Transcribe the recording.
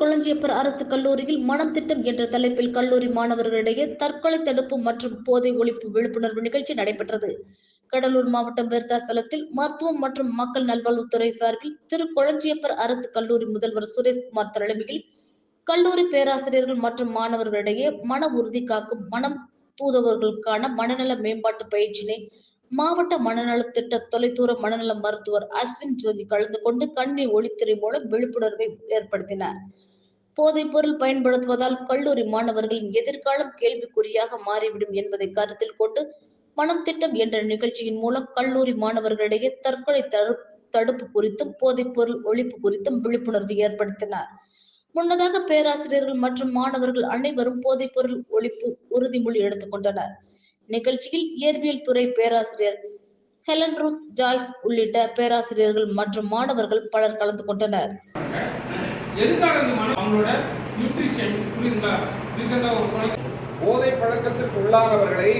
கொளஞ்சியப்பர் அரசு கல்லூரியில் மனம் திட்டம் என்ற தலைப்பில் கல்லூரி மாணவர்களிடையே தற்கொலை தடுப்பு மற்றும் போதை ஒழிப்பு விழிப்புணர்வு நிகழ்ச்சி நடைபெற்றது. கடலூர் மாவட்டம் விருத்தாசலத்தில் மருத்துவம் மற்றும் மக்கள் நல்வாழ்வுத்துறை சார்பில் திரு கொளஞ்சியப்பர் அரசு கல்லூரி முதல்வர் சுரேஷ்குமார் தலைமையில் கல்லூரி பேராசிரியர்கள் மற்றும் மாணவர்களிடையே மன உறுதி காக்கும் மனம் தூதவர்களுக்கான மனநல மேம்பாட்டு பயிற்சியினை மாவட்ட மனநல திட்ட தொலைதூர மனநல மருத்துவர் அஸ்வின் ஜோதி கலந்து கொண்டு கண்ணி ஒளித்திரை மூலம் விழிப்புணர்வை ஏற்படுத்தினார். போதைப் பொருள் பயன்படுத்துவதால் கல்லூரி மாணவர்களின் எதிர்காலம் கேள்விக்குறியாக மாறிவிடும் என்பதை கருத்தில் கொண்டு மனம் திட்டம் என்ற நிகழ்ச்சியின் மூலம் கல்லூரி மாணவர்களிடையே தற்கொலை தடுப்பு குறித்தும் போதைப் பொருள் ஒழிப்பு குறித்தும் விழிப்புணர்வு ஏற்படுத்தினார். முன்னதாக பேராசிரியர்கள் மற்றும் மாணவர்கள் அனைவரும் போதைப் பொருள் ஒழிப்பு உறுதிமொழி எடுத்துக் கொண்டனர். நிகழ்ச்சியில் இயற்பியல் துறை பேராசிரியர் ஹெலன் ரூத் ஜாய்ஸ் உள்ளிட்ட பேராசிரியர்கள் மற்றும் மாணவர்கள் பலர் கலந்து கொண்டனர். எதுக்காக அவங்களோட நியூட்ரிஷன் புரியுதுங்களா? ரீசெண்டாக ஒரு குழந்தை போதை பழக்கத்திற்கு உள்ளானவர்களை